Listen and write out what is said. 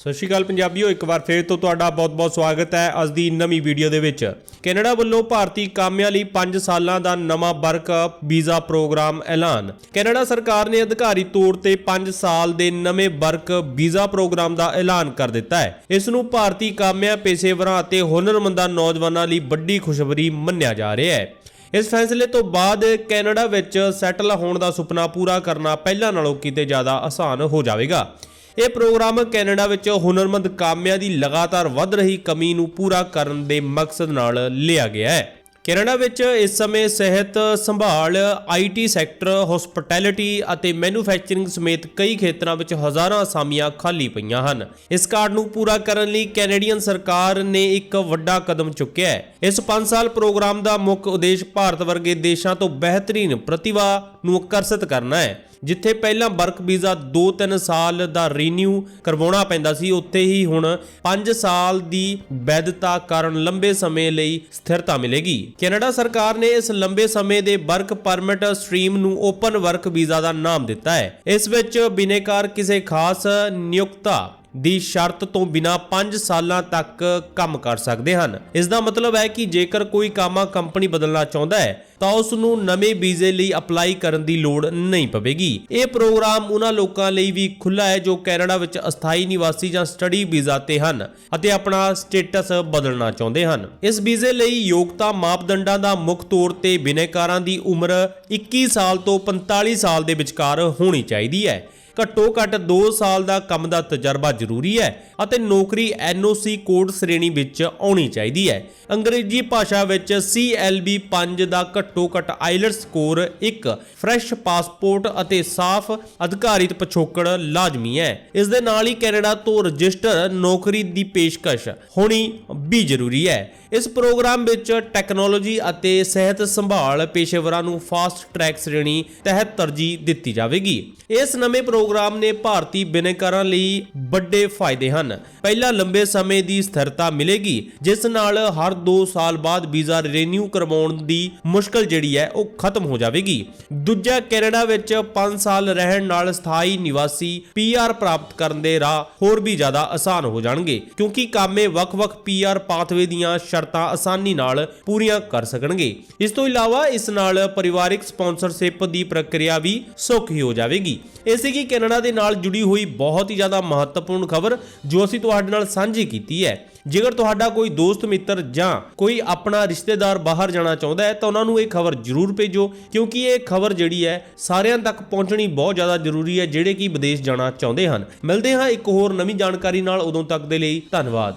ਸਤਿ ਸ਼੍ਰੀ ਅਕਾਲ ਪੰਜਾਬੀਓ, ਇੱਕ ਵਾਰ ਫੇਰ ਤੋਂ ਤੁਹਾਡਾ ਬਹੁਤ-ਬਹੁਤ ਸਵਾਗਤ ਹੈ ਅੱਜ ਦੀ ਨਵੀਂ ਵੀਡੀਓ ਦੇ ਵਿੱਚ। ਕੈਨੇਡਾ ਵੱਲੋਂ ਭਾਰਤੀ ਕਾਮਿਆਂ ਲਈ 5 ਸਾਲਾਂ ਦਾ ਨਵਾਂ ਵਰਕ ਵੀਜ਼ਾ ਪ੍ਰੋਗਰਾਮ ਐਲਾਨ। ਕੈਨੇਡਾ ਸਰਕਾਰ ਨੇ ਅਧਿਕਾਰੀ ਤੌਰ ਤੇ 5 ਸਾਲ ਦੇ ਨਵੇਂ ਵਰਕ ਵੀਜ਼ਾ ਪ੍ਰੋਗਰਾਮ ਦਾ ਐਲਾਨ ਕਰ ਦਿੱਤਾ ਹੈ। ਇਸ ਨੂੰ ਭਾਰਤੀ ਕਾਮਿਆਂ, ਪੇਸ਼ੇਵਰਾਂ ਅਤੇ ਹੁਨਰਮੰਦਾਂ ਨੌਜਵਾਨਾਂ ਲਈ ਵੱਡੀ ਖੁਸ਼ਖਬਰੀ ਮੰਨਿਆ ਜਾ ਰਿਹਾ ਹੈ। ਇਸ ਫੈਸਲੇ ਤੋਂ ਬਾਅਦ ਕੈਨੇਡਾ ਵਿੱਚ ਸੈਟਲ ਹੋਣ ਦਾ ਸੁਪਨਾ ਪੂਰਾ ਕਰਨਾ ਪਹਿਲਾਂ ਨਾਲੋਂ ਕਿਤੇ ਜ਼ਿਆਦਾ ਆਸਾਨ ਹੋ ਜਾਵੇਗਾ। ਇਹ ਪ੍ਰੋਗਰਾਮ ਕੈਨੇਡਾ ਵਿੱਚ ਹੁਨਰਮੰਦ ਕਾਮਿਆਂ ਦੀ ਲਗਾਤਾਰ ਵੱਧ ਰਹੀ ਕਮੀ ਨੂੰ ਪੂਰਾ ਕਰਨ ਦੇ ਮਕਸਦ ਨਾਲ ਲਿਆ ਗਿਆ ਹੈ। ਕੈਨੇਡਾ ਵਿੱਚ ਇਸ ਸਮੇਂ ਸਿਹਤ ਸੰਭਾਲ ਆਈਟੀ ਸੈਕਟਰ, ਹਸਪਿਟੈਲਿਟੀ ਅਤੇ ਮੈਨੂਫੈਕਚਰਿੰਗ ਸਮੇਤ ਕਈ ਖੇਤਰਾਂ ਵਿੱਚ ਹਜ਼ਾਰਾਂ ਅਸਾਮੀਆਂ ਖਾਲੀ ਪਈਆਂ ਹਨ। ਇਸ ਕਾਰਡ ਨੂੰ ਪੂਰਾ ਕਰਨ ਲਈ ਕੈਨੇਡੀਅਨ ਸਰਕਾਰ ਨੇ ਇੱਕ ਵੱਡਾ ਕਦਮ ਚੁੱਕਿਆ ਹੈ। ਇਸ 5 ਸਾਲ ਪ੍ਰੋਗਰਾਮ ਦਾ ਮੁੱਖ ਉਦੇਸ਼ ਭਾਰਤ ਵਰਗੇ ਦੇਸ਼ਾਂ ਤੋਂ ਬਿਹਤਰੀਨ ਪ੍ਰਤਿਭਾ ਨੂੰ ਆਕਰਸ਼ਿਤ ਕਰਨਾ ਹੈ। ਜਿੱਥੇ ਪਹਿਲਾਂ ਵਰਕ ਵੀਜ਼ਾ 2-3 ਸਾਲ ਦਾ ਰੀਨਿਊ ਕਰਵਾਉਣਾ ਪੈਂਦਾ ਸੀ, ਉੱਥੇ ਹੀ ਹੁਣ 5 ਸਾਲ ਦੀ ਵੈਧਤਾ ਕਾਰਨ ਲੰਬੇ ਸਮੇਂ ਲਈ ਸਥਿਰਤਾ ਮਿਲੇਗੀ। ਕੈਨੇਡਾ ਸਰਕਾਰ ਨੇ ਇਸ ਲੰਬੇ ਸਮੇਂ ਦੇ ਵਰਕ ਪਰਮਿਟ ਸਟ੍ਰੀਮ ਨੂੰ ਓਪਨ ਵਰਕ ਵੀਜ਼ਾ ਦਾ ਨਾਮ ਦਿੱਤਾ ਹੈ। ਇਸ ਵਿੱਚ ਬਿਨੇਕਾਰ ਕਿਸੇ ਖਾਸ ਨਿਯੁਕਤਾ ਦੀ ਸ਼ਰਤ ਤੋਂ ਬਿਨਾ 5 ਸਾਲਾਂ ਤੱਕ ਕੰਮ ਕਰ ਸਕਦੇ ਹਨ। ਇਸ ਦਾ ਮਤਲਬ ਹੈ ਕਿ ਜੇਕਰ ਕੋਈ ਕਾਮਾ ਕੰਪਨੀ ਬਦਲਣਾ ਚਾਹੁੰਦਾ ਹੈ, ਤਾਂ ਉਸ ਨੂੰ ਨਵੇਂ ਵੀਜ਼ੇ ਲਈ ਅਪਲਾਈ ਕਰਨ ਦੀ ਲੋੜ ਨਹੀਂ ਪਵੇਗੀ। ਇਹ ਪ੍ਰੋਗਰਾਮ ਉਹਨਾਂ ਲੋਕਾਂ ਲਈ ਵੀ ਖੁੱਲ੍ਹਾ ਹੈ ਜੋ ਕੈਨੇਡਾ ਵਿੱਚ ਅਸਥਾਈ ਨਿਵਾਸੀ ਜਾਂ ਸਟੱਡੀ ਵੀਜ਼ਾ ਤੇ ਹਨ ਅਤੇ ਆਪਣਾ ਸਟੇਟਸ ਬਦਲਣਾ ਚਾਹੁੰਦੇ ਹਨ। ਇਸ ਵੀਜ਼ੇ ਲਈ ਯੋਗਤਾ ਮਾਪਦੰਡਾਂ ਦਾ ਮੁੱਖ ਤੌਰ ਤੇ ਬਿਨੇਕਾਰਾਂ ਦੀ ਉਮਰ 21 ਸਾਲ ਤੋਂ 45 ਸਾਲ ਦੇ ਵਿਚਕਾਰ ਹੋਣੀ ਚਾਹੀਦੀ ਹੈ। ਘੱਟੋ ਘੱਟ 2 ਸਾਲ ਦਾ ਕੰਮ ਦਾ ਤਜਰਬਾ ਜ਼ਰੂਰੀ ਹੈ ਅਤੇ ਨੌਕਰੀ NOC ਕੋਡ ਸ਼੍ਰੇਣੀ ਵਿੱਚ ਆਉਣੀ ਚਾਹੀਦੀ ਹੈ। ਅੰਗਰੇਜ਼ੀ ਭਾਸ਼ਾ ਵਿੱਚ CLB 5 ਦਾ ਘੱਟੋ ਘੱਟ ਆਈਲਟਸ ਸਕੋਰ 1 ਫਰੈਸ਼ ਪਾਸਪੋਰਟ ਅਤੇ ਸਾਫ਼ ਅਧਿਕਾਰਿਤ ਪਿਛੋਕੜ ਲਾਜ਼ਮੀ ਹੈ। ਇਸ ਦੇ ਨਾਲ ਹੀ ਕੈਨੇਡਾ ਤੋਂ ਰਜਿਸਟਰ ਨੌਕਰੀ ਦੀ ਪੇਸ਼ਕਸ਼ ਹੋਣੀ ਵੀ ਜ਼ਰੂਰੀ ਹੈ। ਇਸ ਪ੍ਰੋਗਰਾਮ ਵਿੱਚ ਟੈਕਨੋਲੋਜੀ ਅਤੇ ਸਿਹਤ ਸੰਭਾਲ ਪੇਸ਼ੇਵਰਾਂ ਨੂੰ ਫਾਸਟ ਟਰੈਕ ਸ਼੍ਰੇਣੀ ਤਹਿਤ ਤਰਜੀਹ ਦਿੱਤੀ ਜਾਵੇਗੀ। ਇਸ ਨਵੇਂ ਪ੍ਰੋਗਰਾਮ ਨੇ ਭਾਰਤੀ ਬਿਨੇਕਾਰਾਂ ਲਈ ਵੱਡੇ ਫਾਇਦੇ ਹਨ। ਪਹਿਲਾ ਲੰਬੇ ਸਮੇਂ ਦੀ ਸਥਿਰਤਾ ਮਿਲੇਗੀ, ਜਿਸ ਨਾਲ ਹਰ 2 ਸਾਲ ਬਾਅਦ ਵੀਜ਼ਾ ਰੀਨਿਊ ਕਰਵਾਉਣ ਦੀ ਮੁਸ਼ਕਲ ਜਿਹੜੀ ਹੈ, ਉਹ ਖਤਮ ਹੋ ਜਾਵੇਗੀ। ਦੂਜਾ ਕੈਨੇਡਾ ਵਿੱਚ 5 ਸਾਲ ਰਹਿਣ ਨਾਲ ਸਥਾਈ ਨਿਵਾਸੀ ਪੀਆਰ ਪ੍ਰਾਪਤ ਕਰਨ ਦੇ ਰਾਹ ਹੋਰ ਵੀ ਜ਼ਿਆਦਾ ਆਸਾਨ ਹੋ ਜਾਣਗੇ, ਕਿਉਂਕਿ ਕਾਮੇ ਵੱਖ-ਵੱਖ ਪੀਆਰ ਪਾਥਵੇ ਦੀਆਂ ਸ਼ਰਤਾਂ ਆਸਾਨੀ ਨਾਲ ਪੂਰੀਆਂ ਕਰ ਸਕਣਗੇ। ਇਸ ਤੋਂ ਇਲਾਵਾ ਇਸ ਨਾਲ ਪਰਿਵਾਰਿਕ ਸਪਾਂਸਰਸ਼ਿਪ ਦੀ ਪ੍ਰਕਿਰਿਆ ਵੀ ਸੌਖੀ ਹੋ ਜਾਵੇਗੀ। ਇਹ ਸੀਗੀ ਕੈਨੇਡਾ ਦੇ ਨਾਲ ਜੁੜੀ ਹੋਈ ਬਹੁਤ ਹੀ ਜ਼ਿਆਦਾ ਮਹੱਤਵਪੂਰਨ ਖਬਰ ਜੋ ਅਸੀਂ ਤੁਹਾਡੇ ਨਾਲ ਸਾਂਝੀ ਕੀਤੀ ਹੈ। ਜੇਕਰ ਤੁਹਾਡਾ ਕੋਈ ਦੋਸਤ, ਮਿੱਤਰ ਜਾਂ ਕੋਈ ਆਪਣਾ ਰਿਸ਼ਤੇਦਾਰ ਬਾਹਰ ਜਾਣਾ ਚਾਹੁੰਦਾ ਹੈ ਤਾਂ ਉਹਨਾਂ ਨੂੰ ਇਹ ਖਬਰ ਜ਼ਰੂਰ ਭੇਜੋ, ਕਿਉਂਕਿ ਇਹ ਖਬਰ ਜਿਹੜੀ ਹੈ ਸਾਰਿਆਂ ਤੱਕ ਪਹੁੰਚਣੀ ਬਹੁਤ ਜ਼ਿਆਦਾ ਜ਼ਰੂਰੀ ਹੈ, ਜਿਹੜੇ ਕਿ ਵਿਦੇਸ਼ ਜਾਣਾ ਚਾਹੁੰਦੇ ਹਨ। ਮਿਲਦੇ ਹਾਂ ਇੱਕ ਹੋਰ ਨਵੀਂ ਜਾਣਕਾਰੀ ਨਾਲ ਉਦੋਂ ਤੱਕ ਦੇ ਲਈ ਧੰਨਵਾਦ।